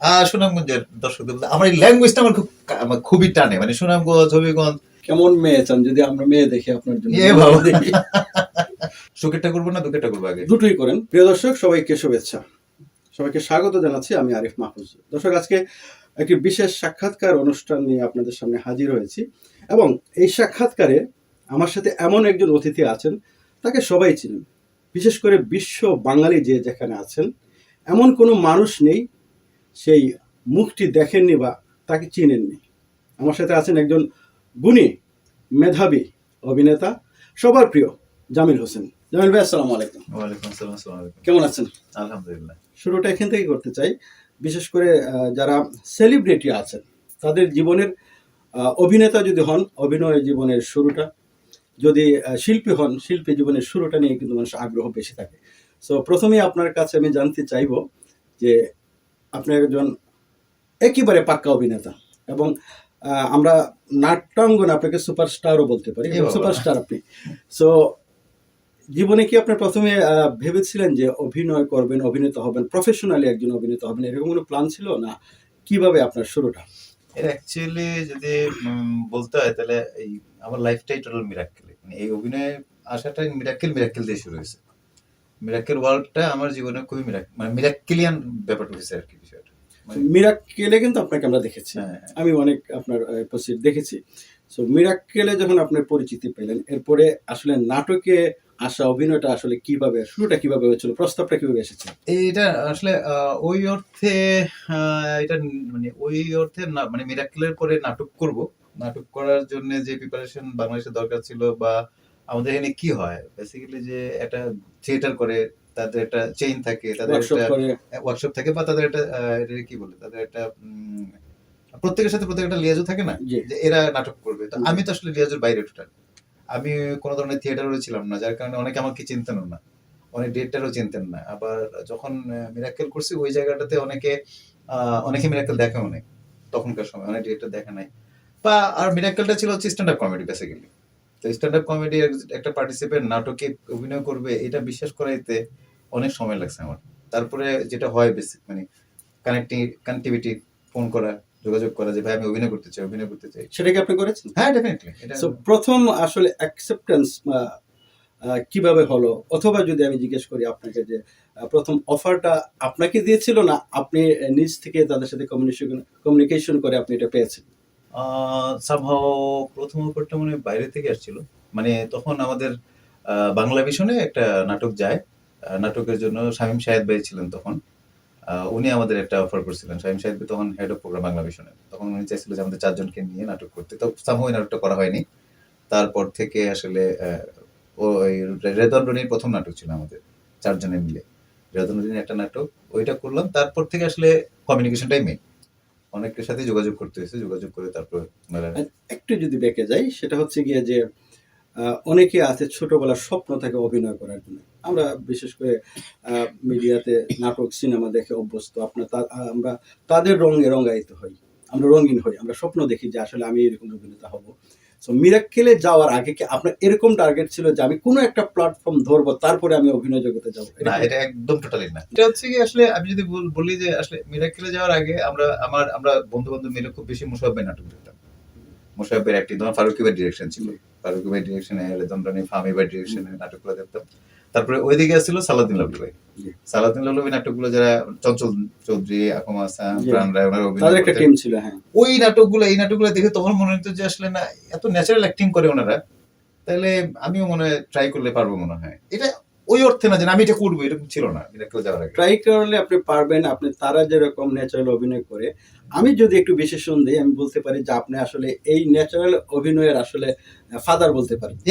আহ সুনামগঞ্জের দর্শকদের আমার এই ল্যাঙ্গুয়েজটা আমার খুব খুবই টানে। মানে সুনামগঞ্জ হবিগঞ্জ। কেমন মেয়ে চান যদি আমরা মেয়ে দেখি আপনার জন্য? সুখেরটা করব না দুঃখেরটা করব আগে? দুটোই করেন। প্রিয় দর্শক সবাইকে শুভেচ্ছা। সবাইকে স্বাগত জানাচ্ছি আমি আরিফ মাহফুজ। দর্শক আজকে একটি বিশেষ সাক্ষাৎকার অনুষ্ঠান নিয়ে আপনাদের সামনে হাজির হয়েছি এবং এই সাক্ষাৎকারে আমার সাথে এমন একজন অতিথি আছেন তাকে সবাই চিনেন বিশেষ করে বিশ্ব বাঙালি যে যেখানে আছেন এমন কোনো মানুষ নেই সেই মুখটি দেখেননি বা তাকে চিনেননি। আমার সাথে আছেন একজন গুণী মেধাবী অভিনেতা সবার প্রিয় জামিল হোসেন। জামিল ভাই আসসালামু আলাইকুম। ওয়ালাইকুম আসসালাম কেমন আছেন? আলহামদুলিল্লাহ। শুরুটা এখান থেকে করতে চাই বিশেষ করে যারা সেলিব্রিটি আছেন তাদের জীবনের অভিনেতা যদি হন অভিনয় জীবনের শুরুটা যদি শিল্পী হন শিল্পী জীবনের শুরুটা নিয়ে কিন্তু মানুষের আগ্রহ বেশি থাকে। সো প্রথমেই আপনার কাছে আমি জানতে চাইব যে আপনি একজন একেবারে পাক্কা অভিনেতা এবং আমরা নাট্যাঙ্গন আপনাকে সুপারস্টারও বলতে পারি। সুপারস্টার আপনি। সো জীবনে কি আপনি প্রথমে ভেবেছিলেন যে অভিনয় করবেন অভিনেতা হবেন প্রফেশনালি একজন অভিনেতা হবেন এরকম কোনো প্ল্যান ছিল না? কীভাবে আপনার শুরুটা? এটা অ্যাকচুয়ালি যদি বলতে হয় তাহলে এই আমার লাইফটাই টোটাল মিরাক্কেল মানে এই অভিনয়ে আসাটা মিরাক্কেল মিরাক্কেল দিয়ে শুরু হয়েছে। মিরাক্কেল ওয়ার্ল্ডটা আমার জীবনে খুবই মিরাক মানে মিরাক্কেলিয়ান ব্যাপারটা হয়েছে আর কি। মিরাক্কেলে কিন্তু আপনাকে আমরা দেখেছি। হ্যাঁ, আমি অনেক আপনার পোস্ট দেখেছি। সো মিরাক্কেলে যখন আপনার পরিচিতি পেলেন এরপরে আসলে নাটকে আসা অভিনয়টা আসলে কীভাবে শুরুটা কীভাবে হয়েছিল প্রস্তাবটা কীভাবে এসেছে? এইটা আসলে ওই অর্থে এটা মানে ওই অর্থে না মানে মিরাক্কেলের পরে নাটক করব। নাটক করার জন্য যে প্রিপারেশন বাংলাদেশের দরকার ছিল বা আমাদের এখানে কি হয় বেসিক্যালি যে একটা থিয়েটার করে তাদের একটা চেইন থাকে তাদের একটা ওয়ার্কশপ থাকে বা তাদের একটা কি বলে? তাদের একটা প্রত্যেকের সাথে প্রত্যেক একটা লিয়াজও থাকে না? যে এরা নাটক করবে। তো আমি তো আসলে লিয়াজের বাইরে টোটাল আমি কোনো ধরনের থিয়েটারও ছিলাম না যার কারণে অনেকে আমাকে চিনতেনও না। অনেক ডিরেক্টরও চিনতেন না। আবার যখন মিরাক্কেল করছি ওই জায়গাটাতে অনেকে অনেকে মিরাক্কেল দেখে অনেক তখনকার সময় অনেক ডিরেক্টর দেখা নাই। বা আর মিরাক্কেলটা ছিল হচ্ছে স্ট্যান্ড আপ কমেডি বেসিক্যালি তো স্ট্যান্ড আপ কমেডি একটা পার্টিসিপেন্ট নাটকে অভিনয় করবে এটা বিশ্বাস করাইতে অনেক সময় লাগছে আমার। তারপরে যেটা হয় বেসিক মানে কানেক্টিং কানেক্টিভিটি ফোন করা যোগাযোগ করা যে ভাই আমি অভিনয় করতে চাই অভিনয় করতে চাই। সেটা কি আপনি করেছেন? হ্যাঁ ডেফিনেটলি এটা সো প্রথম আসলে অ্যাকসেপ্টেন্স কীভাবে হলো? অথবা যদি আমি জিজ্ঞেস করি আপনাকে যে প্রথম অফারটা আপনাকে দিয়েছিল না আপনি নিজ থেকে তাদের সাথে কমিউনিকেশন কমিউনিকেশন করে আপনি এটা পেয়েছেন? সামহাও প্রথম অফারটা মনে বাইরে থেকে আসছিল। মানে তখন আমাদের বাংলা ভিশনে একটা নাটক যায়। নাটকের জন্য শামীম শাহেদ ভাই ছিলেন তখন। উনি আমাদের একটা অফার করছিলেন। শামীম শাহেদ ভাই তখন হেড অফ প্রোগ্রাম বাংলা ভিশনে তখন উনি চাইছিল যে আমাদের চারজনকে নিয়ে নাটক করতে। তো সামহাও ওই নাটকটা করা হয়নি। তারপর থেকে আসলে ওই রেদন রনির প্রথম নাটক ছিল আমাদের, চারজনে মিলে। রেদন রনির একটা নাটক, ওইটা করলাম। তারপর থেকে আসলে কমিউনিকেশনটাই মেন অনেকের সাথে যোগাযোগ করতে হয়েছে। যোগাযোগ করে তারপর ওনারা একটু যদি বেঁকে যাই, সেটা হচ্ছে গিয়ে যে অনেকে আছে ছোটবেলার স্বপ্ন থাকে অভিনয় করার জন্য। আমরা বিশেষ করে মিডিয়াতে নাটক সিনেমা দেখে অভ্যস্ত। আপনার আমরা তাদের রঙে রঙায়িত হই। আমরা রঙিন হই। আমরা স্বপ্ন দেখি যে আসলে আমি এরকম অভিনেতা হব। সো মিরাক্কেলে যাওয়ার আগে কি আপনার এরকম টার্গেট ছিল যে আমি কোনো একটা প্ল্যাটফর্ম ধরবো তারপরে আমি অভিনয় জগতে যাব? না এটা একদম টোটালি না। এটা হচ্ছে কি আসলে আমি যদি বল- বলি যে আসলে মিরাক্কেলে যাওয়ার আগে আমরা আমার আমরা বন্ধু বান্ধব মিলে খুব বেশি মুসাফের নাটক দেখতাম। মুসাফের একটি ধরুন ফারুকি ভাই ডিরেকশন ছিল। ফারুকি ভাই ডিরেকশনে রেদন রানী ফামি ভাই ডিরেকশনে নাটকগুলো দেখতাম। তারপরে ওইদিকে আসছিল সালাদিন লাভলি ভাই। সালাদিন লাভলি ভাই নাটকগুলো যারা চঞ্চল চৌধুরী আকম হাসান প্রাণ রায় ওনারা অভিনয় তাদের একটা টিম ছিল হ্যাঁ। ওই নাটকগুলো এই নাটকগুলো দেখে তখন মনে হতো যে আসলে না এত ন্যাচারাল অ্যাক্টিং করে ওনারা। তাহলে আমিও মনে হয় ট্রাই করলে পারব মনে হয়। এটা ওই অর্থে না যে আমি এটা করব এরকম ছিল না মিরাক্কেল যাওয়ার আগে। ট্রাই করলে আপনি পারবেন আপনি তারা যেরকম ন্যাচারাল অভিনয় করে আমি যদি একটু বিশেষণ দিই আমি বলতে পারি যে আপনি আসলে এই ন্যাচারাল অভিনয়ের আসলে ফাদার বলতে পারি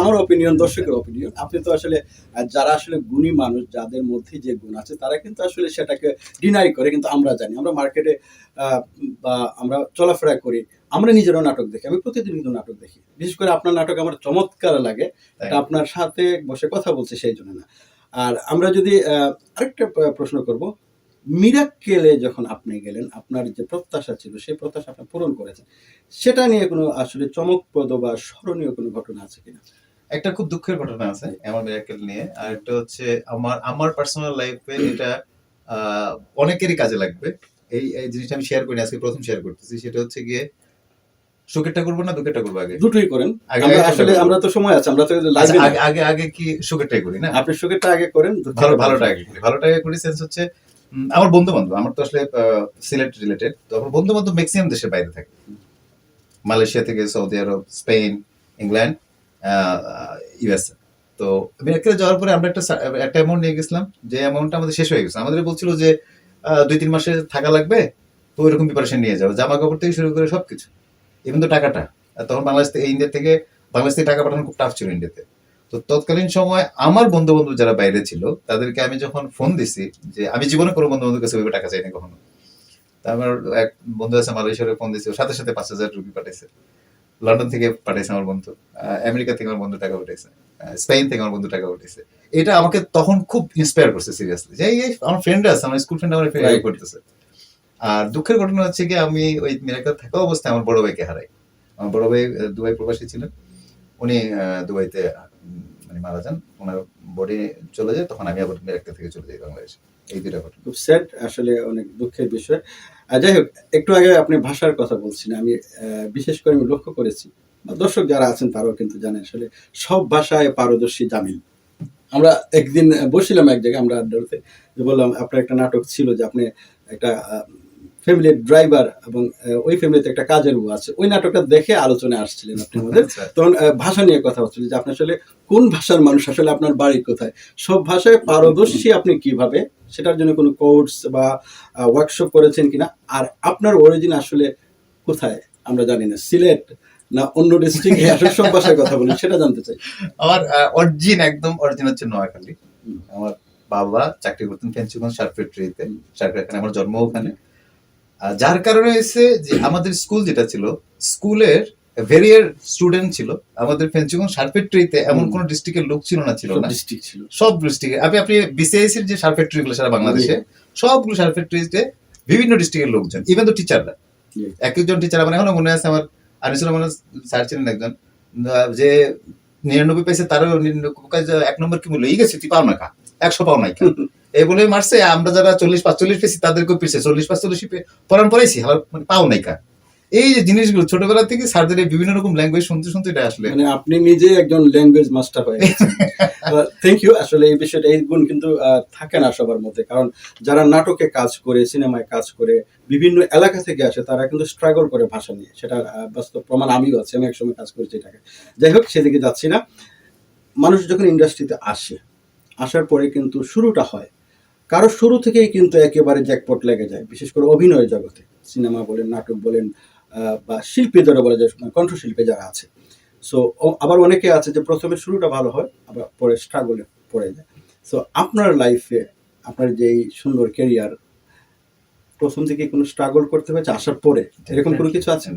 আমার অপিনিয়ন দর্শকের অপিনিয়ন আপনি তো আসলে যারা আসলে গুণী মানুষ যাদের মধ্যে যে গুণ আছে তারা কিন্তু আসলে সেটাকে ডিনাই করে কিন্তু আমরা জানি। আমরা মার্কেটে বা আমরা চলাফেরা করি আমরা নিজেরও নাটক দেখি আমি প্রতিদিন কিন্তু নাটক দেখি। বিশেষ করে আপনার নাটক আমার চমৎকার লাগে এটা আপনার সাথে বসে কথা বলছে সেই জন্য না। আর আমরা যদি আহ, আরেকটা প্রশ্ন করব মিরাক্কেলে যখন আপনি গেলেন আপনার যে প্রত্যাশা ছিল সেই প্রত্যাশা আপনি পূরণ করেছেন। সেটা নিয়ে কোনো আসলে চমকপ্রদ বা স্মরণীয় কোনো ঘটনা আছে কিনা? একটা খুব দুঃখের ঘটনা আছে আমার মিরাকেল নিয়ে। আর একটা হচ্ছে আমার আমার পার্সোনাল লাইফে এটা অনেকেরই কাজে লাগবে। এই এই জিনিসটা আমি শেয়ার করি আজকে প্রথম শেয়ার করতেছি। সেটা হচ্ছে গিয়ে সুখেরটা করব না দুঃখেরটা করব আগে? দুটোই করেন। আমরা আসলে আমরা তো সময় আছে আমরা তো আচ্ছা, আগে আগে আগে কি সুখেরটাই করি না? আপনি সুখেরটা আগে করেন ভালো ভালোটা আগে করি। ভালোটা আগে করি সেন্স হচ্ছে আমার বন্ধু বান্ধব আমার তো আসলে সিলেট রিলেটেড তো আমার বন্ধু বান্ধব ম্যাক্সিমাম দেশের বাইরে থাকে। মালয়েশিয়া থেকে সৌদি আরব, স্পেন, ইংল্যান্ড ইউএস তো আমেরিকা যাওয়ার পরে আমরা একটা একটা অ্যামাউন্ট নিয়ে গেছিলাম, যে অ্যামাউন্টটা আমাদের শেষ হয়ে গেছে। আমাদের বলছিল যে দুই তিন মাসে থাকা লাগবে, তো ওইরকম প্রিপারেশন নিয়ে যাও। জামা কাপড় থেকে শুরু করে সব কিছু ইভেন তো টাকাটা। তখন বাংলাদেশ থেকে ইন্ডিয়া থেকে, বাংলাদেশ থেকে টাকা পাঠানো খুব টাফ ছিল ইন্ডিয়াতে তো তৎকালীন সময় আমার বন্ধু বান্ধব যারা বাইরে ছিল তাদেরকে আমি যখন ফোন দিছি যে আমি জীবনে কোনো বন্ধু বান্ধবের কাছে টাকা চাইনি কখনো? আমার এক বন্ধু আছে মালয়েশিয়ারে ফোন দিছি সাথে সাথে পাঁচ হাজার রুপি পাঠাইছে। লন্ডন থেকে পাঠাইছে আমার বন্ধু। আমেরিকা থেকে আমার বন্ধু টাকা উঠেছে স্পেন থেকে আমার বন্ধু টাকা উঠেছে এটা আমাকে তখন খুব ইন্সপায়ার করছে সিরিয়াসলি যে আমার ফ্রেন্ড আছে আমার স্কুল ফ্রেন্ড আমার. হেল্প করতেছে। আর দুঃখের ঘটনা হচ্ছে কি আমি ওই মিরাকা থাকা অবস্থায় আমার বড় ভাইকে হারাই। আমার বড় ভাই দুবাই প্রবাসী ছিলেন। উনি দুবাইতে মানে মারা যান। ওনার বডি চলে যায়, তখন আমি আবার মিরাক্কা থেকে চলে যাই বাংলাদেশে। এই দুইটা ঘটনা। খুব স্যাড আসলে অনেক দুঃখের বিষয়। যাই হোক, একটু আগে আপনি ভাষার কথা বলছেন, আমি বিশেষ করে আমি লক্ষ্য করেছি। দর্শক যারা আছেন, তারাও কিন্তু জানে আসলে সব ভাষায় পারদর্শী জামিল। আমরা একদিন বসছিলাম এক জায়গায়, আমরা বললাম, আপনার একটা নাটক ছিল যে আপনি একটা ফ্যামিলির ড্রাইভার এবং ওই ফ্যামিলিতে একটা কাজের বউ আছে। ওই নাটকটা দেখে আলোচনায় আসছিলেন আপনি আমাদের। আচ্ছা। তখন ভাষা নিয়ে কথা হচ্ছিল যে আপনি আসলে কোন ভাষার মানুষ? আসলে আপনার বাড়ি কোথায়? সব ভাষায় পারদর্শী আপনি কীভাবে? সেটার জন্য কোনো কোর্স বা ওয়ার্কশপ করেছেন কিনা? আর আপনার অরিজিন আসলে কোথায়? আমরা জানি না। সিলেট না অন্য ডিস্ট্রিক্টে আসলে সব ভাষায় কথা বলেন সেটা জানতে চাই। আমার অরিজিন একদম অরিজিন হচ্ছে নোয়াখালী। আমার বাবা চাকরি করতেন ফেন্সিগঞ্জ সার ফ্যাক্টরিতে সার কারখানা আমার জন্ম ওখানে। যার কারণে হয়েছে যে আমাদের স্কুল যেটা ছিল স্কুলের ভেরিয়ার স্টুডেন্ট ছিল আমাদের ফেন্সিগঞ্জ সার ফ্যাক্টরিতে এমন। কোন ডিস্ট্রিক্টের লোক ছিল না ছিল না। ডিস্ট্রিক্ট ছিল। সব ডিস্ট্রিক্টে। আপনি আপনি বিসিআইসি এর যে সার ফ্যাক্টরি গুলো সারা বাংলাদেশে সবগুলো সার ফ্যাক্টরিতে বিভিন্ন ডিস্ট্রিক্টের লোকজন ইভেন তো টিচাররা। এক একজন টিচার আমার এখনও মনে আছে আমার আনিসুল রহমান স্যার ছিলেন একজন যে নিরানব্বই পাইছে তারও এক নম্বর কি মূল্য এই গেছে তুই পাও না কা একশো পাও নাই কা এই বলে মারছে আমরা যারা চল্লিশ পাঁচচল্লিশ পেয়েছি তাদেরকেও পিছিয়ে চল্লিশ পাঁচচল্লিশ পড়ান পড়াইছি মানে পাও নাই কা এই যে জিনিসগুলো ছোটবেলা থেকে স্যারদের বিভিন্ন রকম ল্যাঙ্গুয়েজ শুনতে শুনতে এটা আসলে মানে আপনি নিজে একজন ল্যাঙ্গুয়েজ মাস্টার হয়ে থ্যাংক ইউ আসলে এই বিষয়টা এই গুণ কিন্তু থাকে না সবার মধ্যে। কারণ যারা নাটকে কাজ করে সিনেমায় কাজ করে বিভিন্ন এলাকা থেকে আসে তারা কিন্তু স্ট্রাগল করে ভাষা নিয়ে। সেটা বাস্তব প্রমাণ আমিও আছি আমি একসময় কাজ করেছি এটাকে। যাই হোক সেদিকে যাচ্ছি না। মানুষ যখন ইন্ডাস্ট্রিতে আসে আসার পরে কিন্তু শুরুটা হয়। কারও শুরু থেকেই কিন্তু একেবারে জ্যাকপট লেগে যায় বিশেষ করে অভিনয় জগতে। সিনেমা বলেন নাটক বলেন বা শিল্পী যারা বলা যায় কণ্ঠশিল্পী যারা আছে। সো আবার অনেকে আছে যে প্রথমে শুরুটা ভালো হয় আবার পরে স্ট্রাগলে পড়ে যায়। সো আপনার লাইফে আপনার যে এই সুন্দর ক্যারিয়ার প্রথম থেকে কোনো স্ট্রাগল করতে হয়েছে আসার পরে? এরকম কোনো কিছু আছে.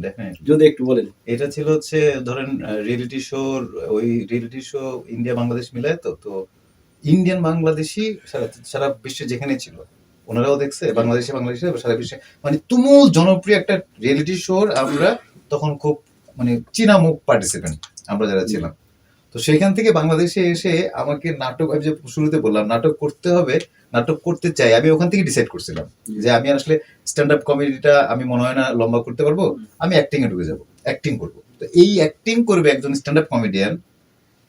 যদি একটু বলেন। এটা ছিল হচ্ছে ধরেন রিয়েলিটি শো ওই রিয়েলিটি শো ইন্ডিয়া বাংলাদেশ মিলায় তো তো ইন্ডিয়ান বাংলাদেশি সারা সারা বিশ্বে যেখানে ছিল, ওনারাও দেখছে, বাংলাদেশে বাংলাদেশে সারা বিশ্বে। মানে তুমুল জনপ্রিয় একটা রিয়েলিটি শোর আমরা তখন খুব মানে চীনা মুখ পার্টিসিপেন্ট আমরা যারা ছিলাম। তো সেখান থেকে বাংলাদেশে এসে আমাকে নাটক, আমি যে শুরুতে বললাম, নাটক করতে হবে, নাটক করতে চাই, আমি ওখান থেকে ডিসাইড করছিলাম যে আমি আসলে স্ট্যান্ড আপ কমেডিটা আমি মনে হয় না লম্বা করতে পারব, আমি অ্যাক্টিং এ ঢুকে যাব অ্যাক্টিং করব। তো এই অ্যাক্টিং করবে একজন স্ট্যান্ড আপ কমেডিয়ান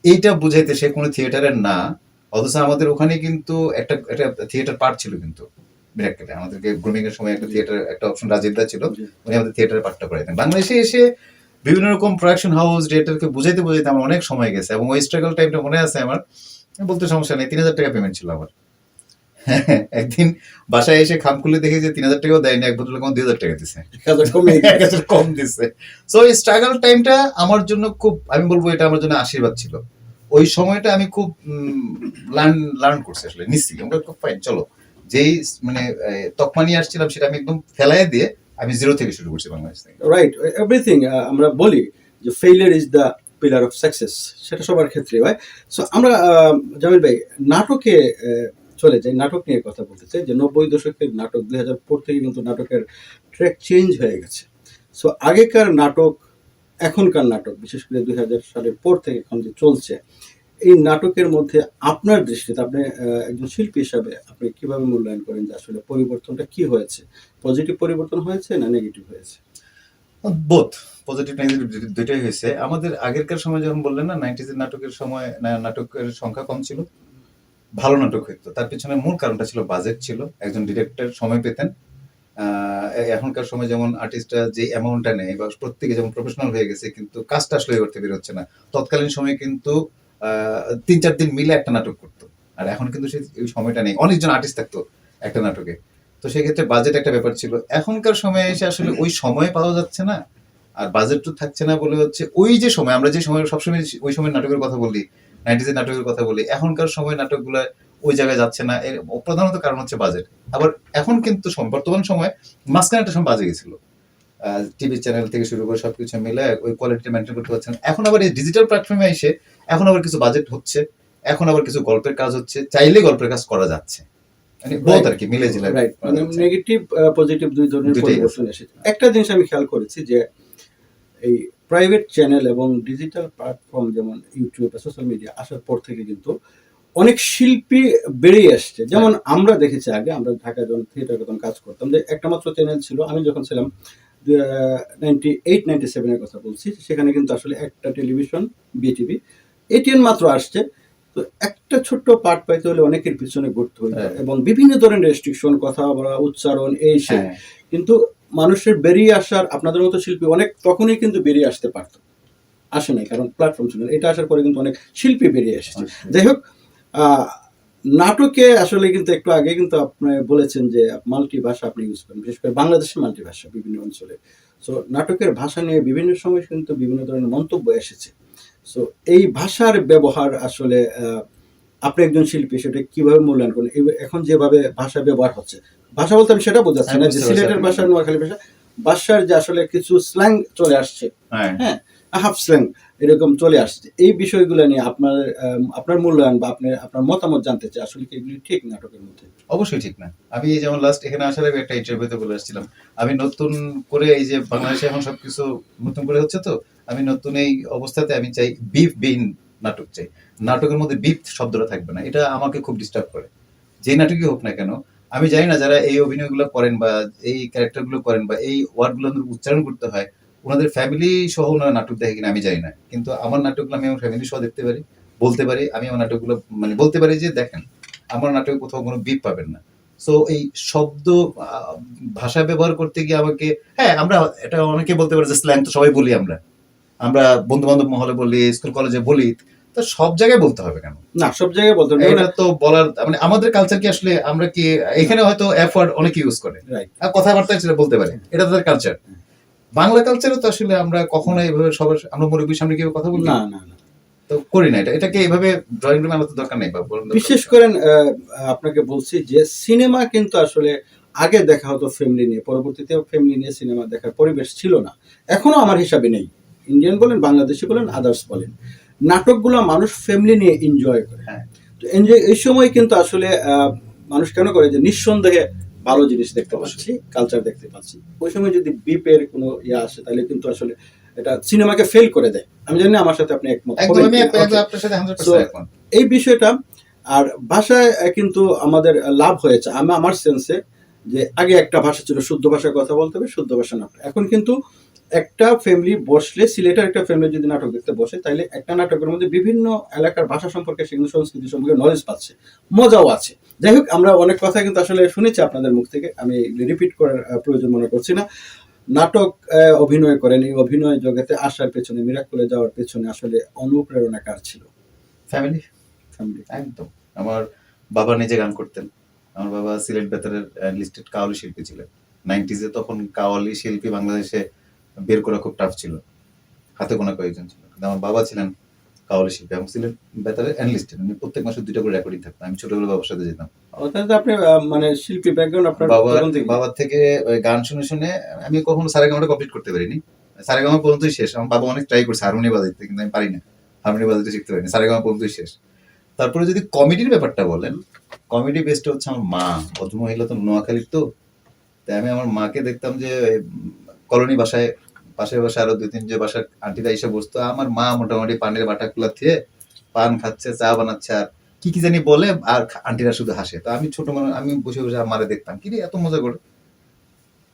এইটা বুঝাইতে সে কোনো থিয়েটারের না অথচ আমাদের ওখানে কিন্তু একটা একটা থিয়েটার পার্ট ছিল কিন্তু মিরাক্কেলে আমাদেরকে গ্রুমিং এর সময় একটা থিয়েটার একটা অপশন রাজীবদা ছিল উনি আমাদের থিয়েটারের পার্টটা করাইতেন বাংলাদেশে এসে বিভিন্ন রকম প্রোডাকশন হাউস ডিরেক্টরকে বুঝাইতে বুঝাইতে আমার অনেক সময় গেছে এবং ওই স্ট্রাগল টাইমটা মনে আছে আমার। বলতে সমস্যা নেই তিন হাজার টাকা পেমেন্ট ছিল আমার। একদিন বাসায় এসে খাম খুলে দেখি যে তিন হাজার টাকাও দেয়নি এক ভদ্রলোক আমার দুই হাজার টাকা দিছে। এক হাজার কম দিছে। সো এই স্ট্রাগল টাইমটা আমার জন্য খুব আমি বলব এটা আমার জন্য আশীর্বাদ ছিল। ওই সময়টা আমি খুব লার্ন লার্ন করছি আসলে, নিচ্ছি। আমরা খুব ফাইন চলো। যেই মানে তকমা নিয়ে আসছিলাম, সেটা আমি একদম ফেলাই দিয়ে আমি জিরো থেকে শুরু করছি বাংলাদেশ থেকে। রাইট এভরিথিং আমরা বলি যে failure is the pillar of success সেটা সবার ক্ষেত্রে হয়। সো আমরা জামিল ভাই, নাটকে চলে যাই, নাটক নিয়ে কথা বলতে চাই। যে নব্বই দশকের নাটক, দুই হাজার পর থেকে কিন্তু নাটকের ট্র্যাক চেঞ্জ হয়ে গেছে। সো আগেকার নাটক এখনকার নাটক, বিশেষ করে দুই হাজার সালের পর থেকে এখন যে চলছে, এই নাটকের মধ্যে আপনার দৃষ্টিতে আপনি একজন শিল্পী হিসাবে আপনি কীভাবে মূল্যায়ন করেন যে আসলে পরিবর্তনটা কি হয়েছে? পজিটিভ পরিবর্তন হয়েছে না নেগেটিভ হয়েছে? বোথ পজিটিভ নেগেটিভ দুইটাই হয়েছে। আমাদের আগেরকার সময় যখন বললেন না নাইনটিজের নাটকের সময় নাটকের সংখ্যা কম ছিল। ভালো নাটক হইতো। তার পিছনে মূল কারণটা ছিল বাজেট ছিল। একজন ডিরেক্টর সময় পেতেন। এখনকার সময় যেমন আর্টিস্টরা যে অ্যামাউন্টটা নেয় বা প্রত্যেকে যেমন প্রফেশনাল হয়ে গেছে, কিন্তু কাজটা আসলে করতে বেরোচ্ছে না। তৎকালীন সময়ে কিন্তু তিন চার দিন মিলে একটা নাটক করতো। আর এখন কিন্তু সেই সময়টা নেই। অনেকজন আর্টিস্ট থাকতো একটা নাটকে। তো সেক্ষেত্রে বাজেট একটা ব্যাপার ছিল। এখনকার সময়ে এসে আসলে ওই সময় পাওয়া যাচ্ছে না, আর বাজেট তো থাকছে না বলে হচ্ছে ওই যে সময়, আমরা যে সময় সবসময় ওই সময় নাটকের কথা বলি নাইনটিজের নাটকের কথা বলি, এখনকার সময় নাটকগুলো ওই জায়গায় যাচ্ছে না। এর প্রধানত কারণ হচ্ছে বাজেট আবার এখন কিন্তু বর্তমান সময় মাঝখানে একটা সময় বাজে গেছিল। টিভি চ্যানেল থেকে শুরু করে সবকিছু মিলে ওই কোয়ালিটি মেনটেন করতে পারছেন এখন আবার এই ডিজিটাল প্ল্যাটফর্মে এসে এখন আবার কিছু বাজেট হচ্ছে এখন আবার কিছু গল্পের কাজ হচ্ছে চাইলে গল্পের কাজ করা যাচ্ছে। বোধ আর কি মিলে রাইট নেগেটিভ পজিটিভ দুই ধরনের পরিবর্তন এসেছে। একটা জিনিস আমি খেয়াল করেছি যে এই প্রাইভেট চ্যানেল এবং ডিজিটাল প্ল্যাটফর্ম যেমন ইউটিউব সোশ্যাল মিডিয়া আসার পর থেকে কিন্তু অনেক শিল্পী বেরিয়ে আসছে। যেমন আমরা দেখেছি আগে আমরা ঢাকা যখন থিয়েটার তখন কাজ করতাম যে একটা মাত্র চ্যানেল ছিল আমি যখন ছিলাম নাইনটি এইট নাইনটি সেভেনের কথা বলছি সেখানে কিন্তু আসলে একটা টেলিভিশন বিটিভি এটিএন মাত্র আসছে। তো একটা ছোট্ট পার্ট পাইতে হলে অনেকের পিছনে ঘুরতে হতো হ্যাঁ। এবং বিভিন্ন ধরনের রেস্ট্রিকশন কথা বলা উচ্চারণ এই সে। হ্যাঁ। কিন্তু মানুষের বেরিয়ে আসার আপনাদের মতো শিল্পী অনেক তখনই কিন্তু বেরিয়ে আসতে পারত। আসে নাই কারণ প্ল্যাটফর্ম ছিল এটা আসার পরে কিন্তু অনেক শিল্পী বেরিয়ে এসেছে। যাই হোক নাটকে আসলে কিন্তু একটু আগে কিন্তু আপনি বলেছেন যে মাল্টি ভাষা আপনি ইউজ করেন বিশেষ করে বাংলাদেশে মাল্টি ভাষা বিভিন্ন অঞ্চলে। সো নাটকের ভাষা নিয়ে বিভিন্ন সময় কিন্তু বিভিন্ন ধরনের মন্তব্য এসেছে। সো এই ভাষার ব্যবহার আসলে আহ, আপনি একজন শিল্পী সেটা কীভাবে মূল্যায়ন করেন এখন যেভাবে ভাষা ব্যবহার হচ্ছে ভাষা বলতে আমি সেটা বোঝাচ্ছি আমি না যে সিলেটের ভাষা নোয়াখালী ভাষা ভাষার যে আসলে কিছু স্ল্যাং চলে আসছে হ্যাঁ। হ্যাঁ হাফ স্ল্যাং এরকম চলে আসছে। এই বিষয়গুলো নিয়ে আপনার আপনার মূল্যায়ন বা আপনার আপনার মতামত জানতে চাই, আসলে কি এগুলি ঠিক নাটকের মধ্যে? অবশ্যই ঠিক না। আমি এই যেমন লাস্ট এখানে আসার আগে একটা ইন্টারভিউতে বলে আসছিলাম, আমি নতুন করে এই যে বাংলাদেশে এখন সবকিছু নতুন করে হচ্ছে তো, আমি নতুন এই অবস্থাতে আমি চাই বিফ বিন নাটক চাই। নাটকের মধ্যে বিফ শব্দটা থাকবে না, এটা আমাকে খুব ডিস্টার্ব করে। যে নাটকই হোক না কেন, আমি জানি না যারা এই অভিনয়গুলো করেন বা এই ক্যারেক্টারগুলো করেন বা এই ওয়ার্ডগুলো উচ্চারণ করতে হয় ওনাদের ফ্যামিলি সহ ওনারা নাটক দেখে কিনা আমি জানি না। কিন্তু আমার নাটকগুলো আমি আমার ফ্যামিলি সহ দেখতে পারি বলতে পারি আমি আমার নাটকগুলো মানে বলতে পারি যে দেখেন আমার নাটকে কোথাও কোনো বিপ পাবেন না। সো এই শব্দ ভাষা ব্যবহার করতে গিয়ে আমাকে হ্যাঁ আমরা এটা অনেকে বলতে পারি যে স্ল্যাং তো সবাই বলি আমরা। আমরা বন্ধু বান্ধব মহলে বলি স্কুল কলেজে বলি তো সব জায়গায় বলতে হবে কেন? না সব জায়গায় বলতে হবে। এটা তো বলার মানে আমাদের কালচার কি আসলে আমরা কি এখানে হয়তো এফ ওয়ার্ড অনেক ইউজ করে। রাইট আর কথাবার্তা সেটা বলতে পারে এটা তাদের কালচার বাংলা কালচারে তো আসলে আমরা কখনো এইভাবে সবার আমরা মুরব্বীর সামনে কেউ কথা বলি না না না। তো করি না এটা। এটাকে এইভাবে ড্রয়িং রুমে আনার দরকার নেই বিশেষ করেন আপনাকে বলছি যে সিনেমা কিন্তু আসলে আগে দেখা হতো ফ্যামিলি নিয়ে পরবর্তীতে ফ্যামিলি নিয়ে সিনেমা দেখার পরিবেশ ছিল না। এখনও আমার হিসাবে নেই। ইন্ডিয়ান বলেন বাংলাদেশি বলেন আদার্স বলেন। নাটকগুলো মানুষ ফ্যামিলি নিয়ে এনজয় করে। হ্যাঁ। তো এনজয় এই সময় কিন্তু আসলে আহ, মানুষ কেন করে যে নিঃসন্দেহে ভালো জিনিস দেখতে পাচ্ছি কালচার দেখতে পাচ্ছি। ওই সময় যদি বিপের কোনো ইয়ে আসে তাহলে কিন্তু আসলে এটা সিনেমাকে ফেল করে দেয়। আমি জানি আমার সাথে আপনি একমত এই বিষয়টা আর ভাষায় কিন্তু আমাদের লাভ হয়েছে। আমি আমার সেন্সে যে আগে একটা ভাষা ছিল শুদ্ধ ভাষায় কথা বলতে হবে শুদ্ধ ভাষা না। এখন কিন্তু একটা ফ্যামিলি বসলে সিলেটের একটা ফ্যামিলি যদি নাটক দেখতে বসে তাহলে একটা নাটকের মধ্যে বিভিন্ন এলাকার ভাষা সম্পর্কে সেগুলো সংস্কৃতি সম্পর্কে নলেজ পাচ্ছে মজাও আছে। যাই হোক আমরা অনেক কথা কিন্তু আসলে শুনেছি আপনাদের মুখ থেকে আমি রিপিট করার প্রয়োজন মনে করছি না। নাটক অভিনয় করেন এই অভিনয় জগতে আসার পেছনে মিরাকুলে যাওয়ার পেছনে আসলে অনুপ্রেরণা কার ছিল। ফ্যামিলি ফ্যামিলি একদম। আমার বাবা নিজে গান করতেন। আমার বাবা সিলেট বেতারের লিস্টেড কাওয়ালি শিল্পী ছিলেন। নাইনটিজে তখন কাওয়ালি শিল্পী বাংলাদেশে বের করা খুব টাফ ছিল। হাতে গোনা কয়েকজন ছিল। কিন্তু আমার বাবা ছিলেন কাওয়ালি শিল্পী। এবং সিলেট বেতারের অ্যানলিস্টেড আমি প্রত্যেক মাসে দুইটা করে রেকর্ডিং থাকতো। আমি ছোটবেলা বাবার সাথে যেতাম। অর্থাৎ আপনি মানে শিল্পী ব্যাকগ্রাউন্ড আপনার বাবা বাবার থেকে ওই গান শুনে শুনে আমি কখনো সারেগামাটা কমপ্লিট করতে পারিনি। সারেগামা পর্যন্তই শেষ। আমার বাবা অনেক ট্রাই করছে হারমোনি বাজাইতে কিন্তু আমি পারি না হারমোনি বাজাইতে শিখতে পারিনি। সারেগামা পর্যন্তই শেষ। তারপরে যদি কমেডির ব্যাপারটা বলেন কমেডি বেস্ট হচ্ছে আমার মা। ভদ্রমহিলা তো নোয়াখালীর তো। তাই আমি আমার মাকে দেখতাম যে কলোনি বাসায় পাশের বাসায় আরও দুই তিন যে বাসার আন্টিরা এসে বসতো, আমার মা মোটামুটি পানের বাটা কুলা দিয়ে পান খাচ্ছে, চা বানাচ্ছে আর কি কি জানি বলে আর আন্টিরা শুধু হাসে। তো আমি ছোট মানুষ আমি বসে বসে মারে দেখতাম, কি রে, এত মজা করে।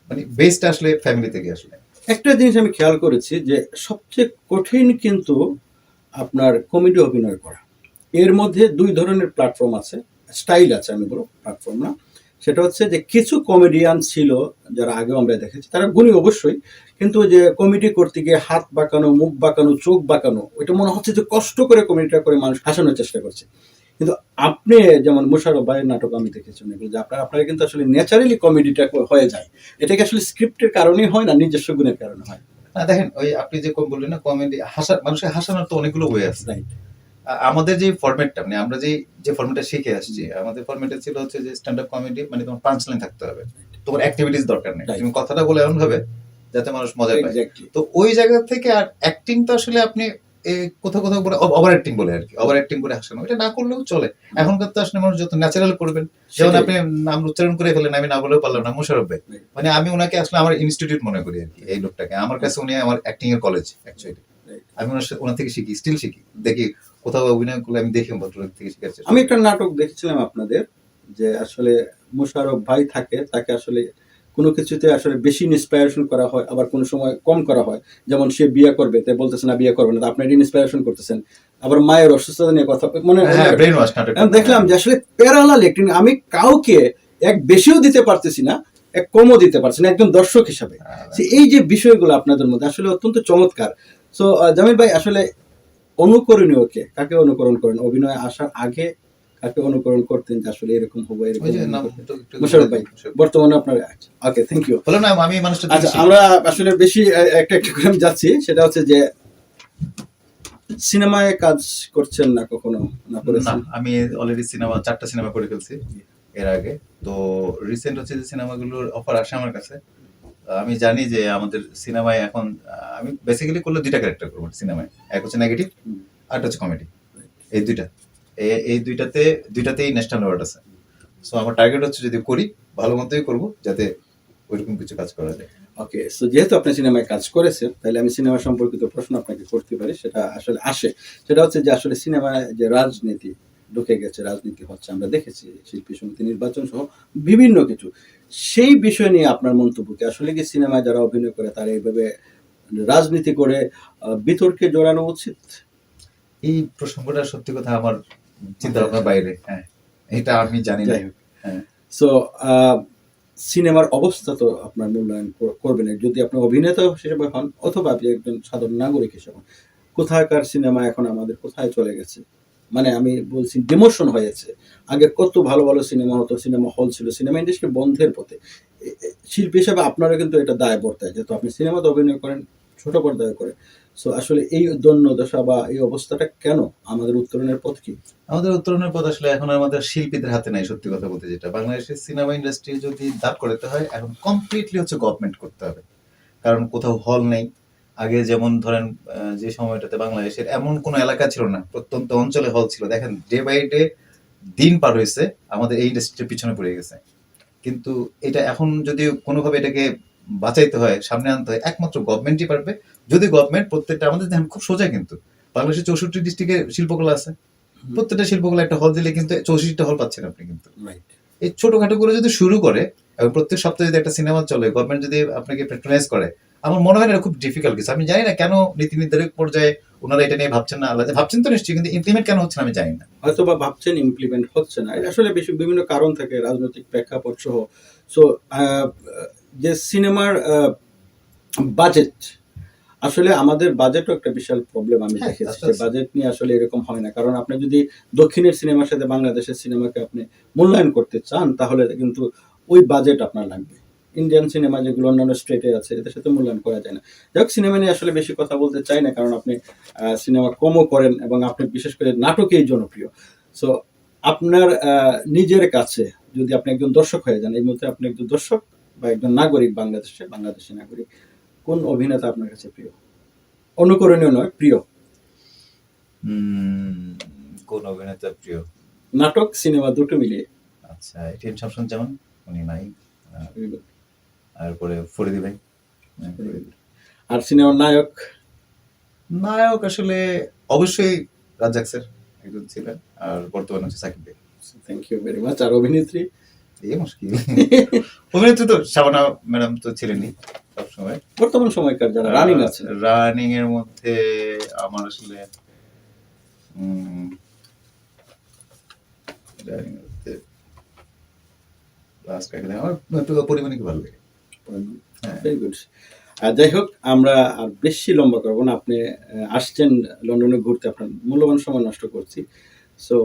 মানে বেস্ট আসলে ফ্যামিলি থেকে আসলে। একটা জিনিস আমি খেয়াল করেছি যে সবচেয়ে কঠিন কিন্তু আপনার কমেডি অভিনয় করা। এর মধ্যে দুই ধরনের প্ল্যাটফর্ম আছে স্টাইল আছে আমি বলব প্ল্যাটফর্ম না। সেটা হচ্ছে যে কিছু কমেডিয়ান ছিল যারা আগেও আমরা দেখেছি তারা গুণী অবশ্যই কিন্তু যে কমেডি করতে গিয়ে হাত বাঁকানো মুখ বাঁকানো চোখ বাঁকানো ওইটা মনে হচ্ছে যে কষ্ট করে কমেডিটা করে মানুষ হাসানোর চেষ্টা করছে। কিন্তু আপনি যেমন মুশারফ ভাইয়ের নাটক আমি দেখেছি অনেকগুলো যে আপনার আপনারা কিন্তু আসলে ন্যাচারালি কমেডিটা হয়ে যায়। এটা কি আসলে স্ক্রিপ্টের কারণেই হয় না নিজস্ব গুণের কারণে হয়? না দেখেন ওই আপনি যে বললেন না কমেডি হাসা মানুষের হাসানোর তো অনেকগুলো ওয়ে আছে। রাইট আমাদের যে ফরম্যাটটা মানে আমরা যে যে ফরম্যাটটা শিখে আসছি আমাদের ফরম্যাটে ছিল হচ্ছে যে স্ট্যান্ড আপ কমেডি মানে তোমার পাঁচ লাইন থাকতে হবে। তোমার অ্যাক্টিভিটিস দরকার নেই। তুমি কথাটা বলে এমন ভাবে যাতে মানুষ মজা পায়। তো ওই জায়গা থেকে আর অ্যাক্টিং তো আসলে আপনি কোথাও কোথাও করে ওভার অ্যাক্টিং বলে আর কি ওভার অ্যাক্টিং করে হাসানো এটা না করলেও চলে। এখনকার তো আসলে মানুষ যত ন্যাচারাল করবেন যেমন আপনি নাম উচ্চারণ করে ফেলেন আমি না বলেও পারলাম না মুশারফ ভাই। মানে আমি ওনাকে আসলে আমার ইনস্টিটিউট মনে করি আর কি এই লোকটাকে। আমার কাছে উনি আমার অ্যাক্টিং এর কলেজ অ্যাকচুয়ালি আমি ওনার থেকে শিখি স্টিল শিখি। দেখি কোথাও অভিনয় করলে আমি দেখি ভদ্রলোক থেকে চেষ্টা আমি একটা নাটক দেখছিলাম আপনাদের যে আসলে মুশারফ ভাই থাকে তাকে আসলে কোনো কিছুতে আসলে বেশি ইন্সপায়ারেশন করা হয় আবার কোনো সময় কম করা হয়। যেমন সে বিয়ে করবে তাই বলতেছে না বিয়ে করবে না। তো আপনি ইন্সপায়ারেশন করতেছেন। আবার মায়ের অসুস্থতা নিয়ে কথা মানে হ্যাঁ দেখলাম যে আসলে প্যারালাল একটিং আমি কাউকে এক বেশিও দিতে পারতেছি না এক কমও দিতে পারছি না একজন দর্শক হিসাবে। হ্যাঁ, এই যে বিষয়গুলো আপনাদের মধ্যে আসলে অত্যন্ত চমৎকার। সো জামিল ভাই আসলে অনুকরণীয় কে কাকে অনুকরণ করেন? অভিনয়ে আসার আগে কাকে অনুকরণ করতেন যে আসলে এরকম হব এরকম মুশারফ ভাই। বর্তমানে আপনার ওকে থ্যাংক ইউ বলো না আমি মানুষটা আচ্ছা আমরা আসলে বেশি একটা একটা করে আমি যাচ্ছি। সেটা হচ্ছে যে সিনেমায় কাজ করছেন না কখনো? না না করেছেন আমি অলরেডি সিনেমা চারটা সিনেমা করে ফেলছি এর আগে। তো রিসেন্ট হচ্ছে যে সিনেমাগুলোর অফার আসে আমার কাছে। আমি জানি যে আমাদের সিনেমায় এখন আমি বেসিক্যালি করলে দুইটা ক্যারেক্টার করব সিনেমায়। এক হচ্ছে নেগেটিভ আর হচ্ছে কমেডি এই দুইটা। এ- এই দুইটাতে দুইটাতেই ন্যাশনাল অ্যাওয়ার্ড আছে। সো আমার টার্গেট হচ্ছে যদি করি ভালো মতোই করব যাতে ওইরকম কিছু কাজ করা যায়। ওকে সো যেহেতু আপনি সিনেমায় কাজ করেছেন তাহলে আমি সিনেমা সম্পর্কিত প্রশ্ন আপনাকে করতে পারি সেটা আসলে আসে। সেটা হচ্ছে যে আসলে সিনেমায় যে রাজনীতি ঢুকে গেছে রাজনীতি হচ্ছে আমরা দেখেছি শিল্পী সমিতি নির্বাচন সহ বিভিন্ন কিছু। সেই বিষয় নিয়ে আপনার মন্তব্য কি? আসলে কি সিনেমায় যারা অভিনয় করে তারা এইভাবে রাজনীতি করে বিতর্কে জড়ানো উচিত? এই প্রসঙ্গটা সত্যি কথা আমার চিন্তা ভাবনার বাইরে। হ্যাঁ এটা আমি জানি না। হ্যাঁ। সো সিনেমার অবস্থা তো আপনার মূল্যায়ন করবেন যদি আপনি অভিনেতা হিসেবে হন অথবা আপনি একজন সাধারণ নাগরিক হিসেবে কোথাকার সিনেমা এখন আমাদের কোথায় চলে গেছে? মানে আমি বলছি ডিমোশন হয়েছে। আগে কত ভালো ভালো সিনেমা হতো সিনেমা হল ছিল সিনেমা ইন্ডাস্ট্রি বন্ধের পথে। শিল্পী হিসেবে আপনারা কিন্তু এটা দায় বর্তায়, যেহেতু আপনি সিনেমাতে অভিনয় করেন, ছোট পর্দায় করে। সো আসলে এই দন্য দশা বা এই অবস্থাটা কেন? আমাদের উত্তরণের পথ কি? আমাদের উত্তরণের পথ আসলে এখন আমাদের শিল্পীদের হাতে নাই, সত্যি কথা বলতে যেটা। বাংলাদেশের সিনেমা ইন্ডাস্ট্রি যদি দাঁড় করাতে হয়, এখন কমপ্লিটলি হচ্ছে গভর্নমেন্ট করতে হবে। কারণ কোথাও হল নেই আগে যেমন ধরেন যে সময়টাতে বাংলাদেশের এমন কোনো এলাকা ছিল না প্রত্যন্ত অঞ্চলে হল ছিল। দেখেন ডে বাই ডে দিন পার হয়েছে আমাদের এই ইন্ডাস্ট্রির পিছনে পড়ে গেছে। কিন্তু এটা এখন যদি কোনোভাবে এটাকে বাঁচাইতে হয় সামনে আনতে হয় একমাত্র গভর্নমেন্টই পারবে। যদি গভর্নমেন্ট প্রত্যেকটা আমাদের দেখেন খুব সোজা কিন্তু। বাংলাদেশের চৌষট্টি ডিস্ট্রিক্টে শিল্পকলা আছে। প্রত্যেকটা শিল্পকলা একটা হল দিলে কিন্তু চৌষট্টিটা হল পাচ্ছেন আপনি কিন্তু। এই ছোটখাটো করে যদি শুরু করে এবং প্রত্যেক সপ্তাহে যদি একটা সিনেমা চলে গভর্নমেন্ট যদি আপনাকে প্যাট্রোনাইজ করে আমার মনে হয় এটা খুব ডিফিকাল্ট কিছু আমি জানি না কেন নীতি নির্ধারক পর্যায়ে ওনারা এটা নিয়ে ভাবছেন না আলাদা ভাবছেন তো নিশ্চয়ই কিন্তু ইমপ্লিমেন্ট কেন হচ্ছে না আমি জানি না। হয়তো বা ভাবছেন ইমপ্লিমেন্ট হচ্ছে না। আসলে বেশি বিভিন্ন কারণ থাকে রাজনৈতিক প্রেক্ষাপট সহ। সো যে সিনেমার বাজেট আসলে আমাদের বাজেটও একটা বিশাল প্রবলেম আমি হ্যাঁ, দেখেছি। বাজেট নিয়ে আসলে এরকম হয় না। কারণ আপনি যদি দক্ষিণের সিনেমার সাথে বাংলাদেশের সিনেমাকে আপনি মূল্যায়ন করতে চান তাহলে কিন্তু ওই বাজেট আপনার লাগবে। ইন্ডিয়ান সিনেমা যেগুলো অন্যান্য স্টেটে আছে এদের সাথে মূল্যায়ন করা যায় না। যাই হোক সিনেমা নিয়ে আসলে বেশি কথা বলতে চাই না কারণ আপনি সিনেমা কমও করেন এবং আপনি বিশেষ করে নাটকেই জনপ্রিয়। সো আপনার নিজের কাছে যদি আপনি একজন দর্শক হয়ে যান এই মুহূর্তে আপনি একজন দর্শক বা একজন নাগরিক বাংলাদেশে বাংলাদেশি নাগরিক কোন অভিনেতা আপনার কাছে প্রিয়? অনুকরণীয় নয় প্রিয়। কোন অভিনেতা প্রিয়? নাটক সিনেমা দুটো মিলিয়ে। আচ্ছা এটিএম শামসুন যেমন উনি নাই। আহ, আর পরে ফরিদি ভাই। হ্যাঁ, আর সিনেমার নায়ক? নায়ক আসলে অবশ্যই রাজ্জাক স্যার একজন ছিলেন আর বর্তমানে হচ্ছে সাকিব ভাই। থ্যাংক ইউ ভেরি মাচ আর অভিনেত্রী? এই মুশকিল। অভিনেত্রী তো শাবানা ম্যাডাম তো ছিলেনই সবসময়। বর্তমান সময়কার যারা রানিং আছে রানিং এর মধ্যে আমার আসলে লাস্ট কাকে আমার পরিমাণে কি ভালো লাগে। গুড যাই হোক, আমরা আর বেশি লম্বা করব না। আপনি আসছেন লন্ডনে ঘুরতে, আপনার মূল্যবান সময় নষ্ট করছি। সো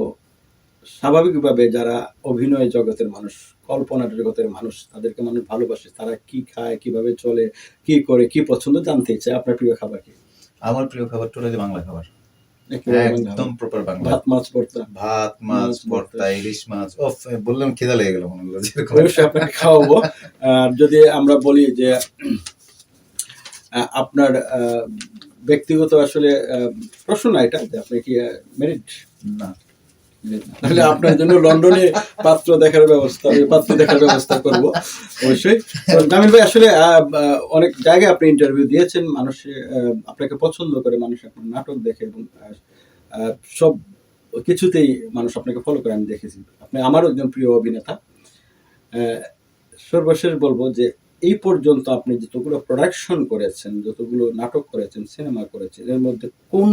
স্বাভাবিকভাবে যারা অভিনয় জগতের মানুষ, কল্পনা জগতের মানুষ, তাদেরকে মানুষ ভালোবাসে, তারা কি খায়, কীভাবে চলে, কি করে, কি পছন্দ জানতে চায়। আপনার প্রিয় খাবার কি? আমার প্রিয় খাবার যে বাংলা খাবার। একদম প্রপার বাংলা ভাত মাছ ভর্তা। ভাত মাছ ভর্তা। ইলিশ মাছ। ও বললাম খিদা লেগে গেল মনে হলো অবশ্যই আপনাকে খাওয়াবো। আর যদি আমরা বলি যে আপনার আহ, ব্যক্তিগত আসলে আহ, প্রশ্ন না এটা যে আপনি কি মেরিট না। তাহলে আপনার জন্য লন্ডনে পাত্র দেখার ব্যবস্থা পাত্র দেখার ব্যবস্থা করব, অবশ্যই। জামিল ভাই, আসলে অনেক জায়গায় আপনি ইন্টারভিউ দিয়েছেন, মানুষ আপনাকে পছন্দ করে, মানুষ আপনার নাটক দেখে এবং সব কিছুতেই মানুষ আপনাকে ফলো করে, আমি দেখেছি। আপনি আমারও একজন প্রিয় অভিনেতা। সর্বশেষ বলব যে, এই পর্যন্ত আপনি যতগুলো প্রোডাকশন করেছেন, যতগুলো নাটক করেছেন সিনেমা করেছেন, এর মধ্যে কোন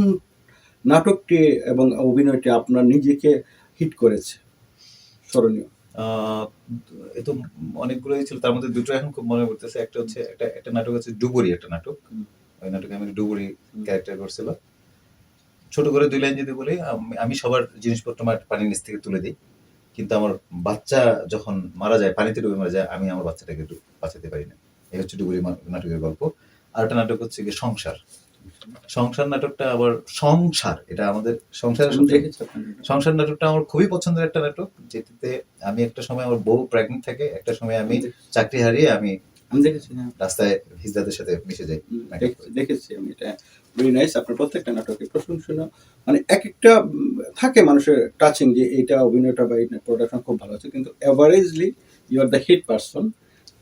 নাটকটি এবং অভিনয়টি আপনার নিজেকে হিট করেছে। স্মরণীয়। এ তো অনেকগুলোই ছিল তার মধ্যে দুটো এখন খুব মনে পড়তেছে। একটা হচ্ছে একটা একটা নাটক আছে ডুবুরি একটা নাটক। ওই নাটকে আমি ডুবুরি ক্যারেক্টার করছিল। ছোট করে দুই লাইন যদি বলি আমি- সবার জিনিসপত্র আমার পানির নিচ থেকে তুলে দিই। কিন্তু আমার বাচ্চা যখন মারা যায় পানিতে ডুবে মারা যায় আমি আমার বাচ্চাটাকে বাঁচাতে পারি না। এই হচ্ছে ডুবুরি নাটকের গল্প। আর একটা নাটক হচ্ছে গিয়ে সংসার। সংসার নাটকটা আবার সংসার এটা আমাদের সংসারের সঙ্গে সংসার নাটকটা আমার খুবই পছন্দের একটা নাটক যেটাতে আমি একটা সময় আমার বউ প্রেগনেন্ট থাকে একটা সময় আমি চাকরি হারিয়ে আমি হ্যাঁ। রাস্তায় হিজদাদের সাথে মিশে যাই। দেখেছি- আমি এটা ভেরি নাইস আপনার প্রত্যেকটা নাটকে প্রশংসনীয় মানে এক একটা থাকে মানুষের টাচিং যে এইটা অভিনয়টা বা এই প্রোডাকশন খুব ভালো আছে কিন্তু averagely you are the hit person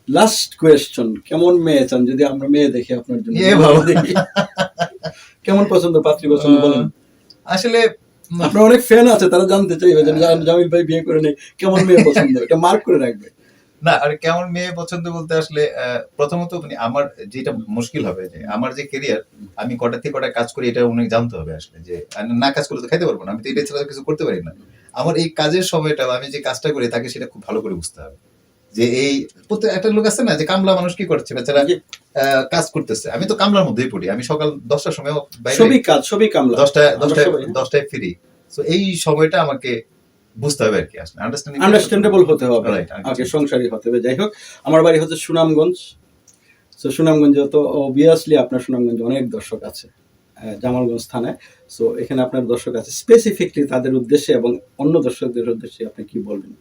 last question কেমন মেয়ে চান? যদি আমরা মেয়ে দেখি আপনার জন্য কেমন পছন্দ পাত্রী পছন্দ বলেন? আসলে আপনার অনেক ফ্যান আছে তারা জানতে চাইবে যে জামিল ভাই বিয়ে করে নেই কেমন মেয়ে পছন্দ? এটা মার্ক করে রাখবে। না আর কেমন মেয়ে পছন্দ বলতে আসলে প্রথমত মানে আমার যেটা মুশকিল হবে যে আমার যে কেরিয়ার আমি কটা থেকে কটা কাজ করি এটা অনেক জানতে হবে আসলে যে না কাজ করলে তো খাইতে পারব না আমি তো এটা ছাড়া কিছু করতে পারি না। আমার এই কাজের সময়টা আমি যে কাজটা করি তাকে সেটা খুব ভালো করে বুঝতে হবে। যে এই প্রত্যেক একটা লোক আছে না যে কামলা মানুষ কি করছে? বেচারা কাজ করতেছে। আমি তো কামলার মধ্যেই পড়ি। আমি সকাল দশটার সময় সবই কাজ সবই কামলা। দশটায় আমরা দশটায় হ্যাঁ। দশটায় ফিরি। তো এই সময়টা আমাকে বুঝতে হবে আর কি। আসলে আন্ডারস্ট্যান্ডেবল হতে হবে। আগে সংসারী হতে হবে। যাই হোক আমার বাড়ি হচ্ছে সুনামগঞ্জ। তো সুনামগঞ্জে তো অবভিয়াসলি আপনার সুনামগঞ্জে অনেক দর্শক আছে জামালগঞ্জ থানায়। সো এখানে আপনার দর্শক আছে স্পেসিফিকলি তাদের উদ্দেশ্যে এবং অন্য দর্শকদের উদ্দেশ্যে আপনি কি বলবেন?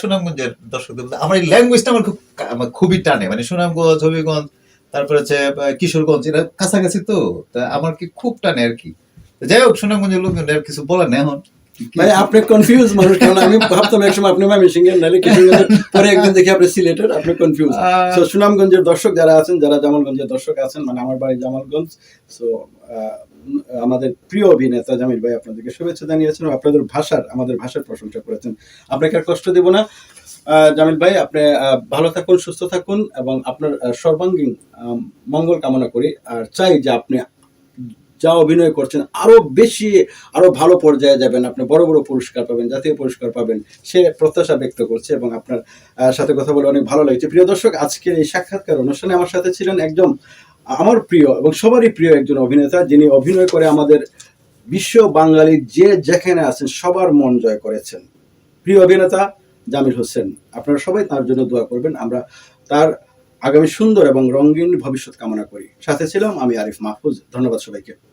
সুনামগঞ্জের দর্শকদের আমার এই ল্যাঙ্গুয়েজটা আমার খুব আমার খুবই টানে। মানে সুনামগঞ্জ হবিগঞ্জ তারপরে হচ্ছে কিশোরগঞ্জ এরা কাছাকাছি তো। আমার কি খুব টানে আর কি। যাই হোক সুনামগঞ্জের লোকজন আর কিছু বলার নেই এখন। ভাই আপনি কনফিউজ মানুষ কারণ আমি ভাবতাম একসময় আপনি ময়মনসিংহের নাহলে কিশোরগঞ্জের। পরে একদিন দেখি আপনি সিলেটের আপনি কনফিউজ সো সুনামগঞ্জের দর্শক যারা আছেন যারা জামালগঞ্জের দর্শক আছেন মানে আমার বাড়ি জামালগঞ্জ সো আমাদের প্রিয় অভিনেতা জামিল ভাই আপনাদেরকে শুভেচ্ছা জানিয়েছেন আপনাদের ভাষার, আমাদের ভাষার প্রশংসা করেছেন। আপনাকে আর কষ্ট দেব না। জামিল ভাই, আপনি ভালো থাকুন, সুস্থ থাকুন এবং আপনার সর্বাঙ্গীন মঙ্গল কামনা করি। আর চাই যে আপনি যা অভিনয় করছেন আরও বেশি, আরও ভালো পর্যায়ে যাবেন। আপনি বড় বড় পুরস্কার পাবেন, জাতীয় পুরস্কার পাবেন। সে প্রত্যাশা ব্যক্ত করছে এবং আপনার সাথে কথা বলে অনেক ভালো লাগছে। প্রিয় দর্শক, আজকের এই সাক্ষাৎকার অনুষ্ঠানে আমার সাথে ছিলেন একজন আমার প্রিয় এবং সবারই প্রিয় একজন অভিনেতা, যিনি অভিনয় করে আমাদের বিশ্ব বাঙালি যে যেখানে আছেন, সবার মন জয় করেছেন। প্রিয় অভিনেতা জামিল হোসেন, আপনারা সবাই তার জন্য দোয়া করবেন। আমরা তার আগামী সুন্দর এবং রঙিন ভবিষ্যৎ কামনা করি। সাথে ছিলাম আমি আরিফ মাহফুজ। ধন্যবাদ সবাইকে।